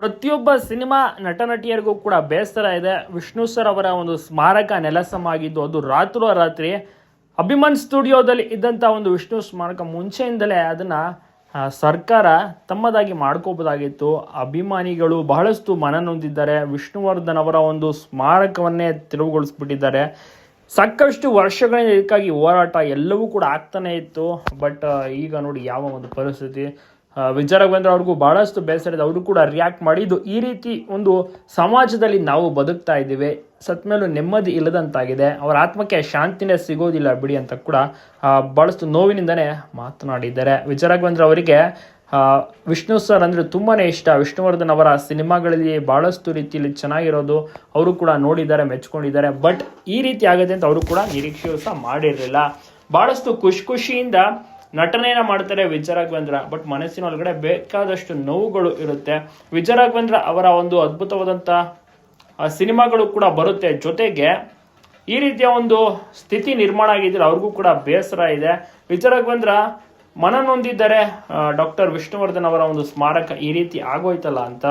ಪ್ರತಿಯೊಬ್ಬ ಸಿನಿಮಾ ನಟ ನಟಿಯರಿಗೂ ಕೂಡ ಬೇಸರ ಇದೆ. ವಿಷ್ಣು ಸರ್ ಅವರ ಒಂದು ಸ್ಮಾರಕ ನೆಲಸಮಾಗಿದ್ದು, ಅದು ರಾತ್ರೋರಾತ್ರಿ ಅಭಿಮಾನ್ ಸ್ಟುಡಿಯೋದಲ್ಲಿ ಇದ್ದಂಥ ಒಂದು ವಿಷ್ಣು ಸ್ಮಾರಕ ಮುಂಚೆಯಿಂದಲೇ ಅದನ್ನು ಸರ್ಕಾರ ತಮ್ಮದಾಗಿ ಮಾಡ್ಕೋಬೋದಾಗಿತ್ತು ಅಭಿಮಾನಿಗಳು ಬಹಳಷ್ಟು ಮನನೊಂದಿದ್ದಾರೆ ವಿಷ್ಣುವರ್ಧನ್ ಅವರ ಒಂದು ಸ್ಮಾರಕವನ್ನೇ ತೆರವುಗೊಳಿಸ್ಬಿಟ್ಟಿದ್ದಾರೆ. ಸಾಕಷ್ಟು ವರ್ಷಗಳಿಂದ ಇದಕ್ಕಾಗಿ ಹೋರಾಟ ಎಲ್ಲವೂ ಕೂಡ ಆಗ್ತಾನೆ ಇತ್ತು. ಬಟ್ ಈಗ ನೋಡಿ ಯಾವ ಒಂದು ಪರಿಸ್ಥಿತಿ. ವಿಜಯ ರಾಘವೇಂದ್ರ ಅವ್ರಿಗೂ ಬಹಳಷ್ಟು ಬೇಸರ ಇದೆ ಅವರು ಕೂಡ ರಿಯಾಕ್ಟ್ ಮಾಡಿದ್ದು ಈ ರೀತಿ ಒಂದು ಸಮಾಜದಲ್ಲಿ ನಾವು ಬದುಕ್ತಾ ಇದ್ದೀವಿ. ಸತ್ ಮೇಲೂ ನೆಮ್ಮದಿ ಇಲ್ಲದಂತಾಗಿದೆ. ಅವರ ಆತ್ಮಕ್ಕೆ ಶಾಂತಿನೇ ಸಿಗೋದಿಲ್ಲ ಬಿಡಿ ಅಂತ ಕೂಡ ಭಾಳಷ್ಟು ನೋವಿನಿಂದನೇ ಮಾತನಾಡಿದ್ದಾರೆ. ವಿಜಯ ರಾಘವೇಂದ್ರ ಅವರಿಗೆ ವಿಷ್ಣು ಸರ್ ಅಂದರೆ ತುಂಬಾ ಇಷ್ಟ. ವಿಷ್ಣುವರ್ಧನ್ ಅವರ ಸಿನಿಮಾಗಳಲ್ಲಿ ಭಾಳಷ್ಟು ರೀತಿಯಲ್ಲಿ ಚೆನ್ನಾಗಿರೋದು ಅವರು ಕೂಡ ನೋಡಿದ್ದಾರೆ, ಮೆಚ್ಕೊಂಡಿದ್ದಾರೆ. ಬಟ್ ಈ ರೀತಿ ಆಗುತ್ತೆ ಅಂತ ಅವರು ಕೂಡ ನಿರೀಕ್ಷೆಯೂ ಸಹ ಮಾಡಿರಲಿಲ್ಲ. ಭಾಳಷ್ಟು ಖುಷಿ ಖುಷಿಯಿಂದ ನಟನೆಯನ್ನ ಮಾಡ್ತಾರೆ ವಿಜಯರಾಘವೇಂದ್ರ ಬಟ್ ಮನಸ್ಸಿನ ಒಳಗಡೆ ಬೇಕಾದಷ್ಟು ನೋವುಗಳು ಇರುತ್ತೆ. ವಿಜಯರಾಘವೇಂದ್ರ ಅವರ ಒಂದು ಅದ್ಭುತವಾದಂಥ ಸಿನಿಮಾಗಳು ಕೂಡ ಬರುತ್ತೆ. ಜೊತೆಗೆ ಈ ರೀತಿಯ ಒಂದು ಸ್ಥಿತಿ ನಿರ್ಮಾಣ ಆಗಿದ್ರೆ ಅವ್ರಿಗೂ ಕೂಡ ಬೇಸರ ಇದೆ. ವಿಜಯರಾಘವೇಂದ್ರ ಮನನೊಂದಿದ್ದಾರೆ ಮನ ನೊಂದಿದ್ದಾರೆ ಡಾಕ್ಟರ್ ವಿಷ್ಣುವರ್ಧನ್ ಅವರ ಒಂದು ಸ್ಮಾರಕ ಈ ರೀತಿ ಆಗೋಯ್ತಲ್ಲ ಅಂತ.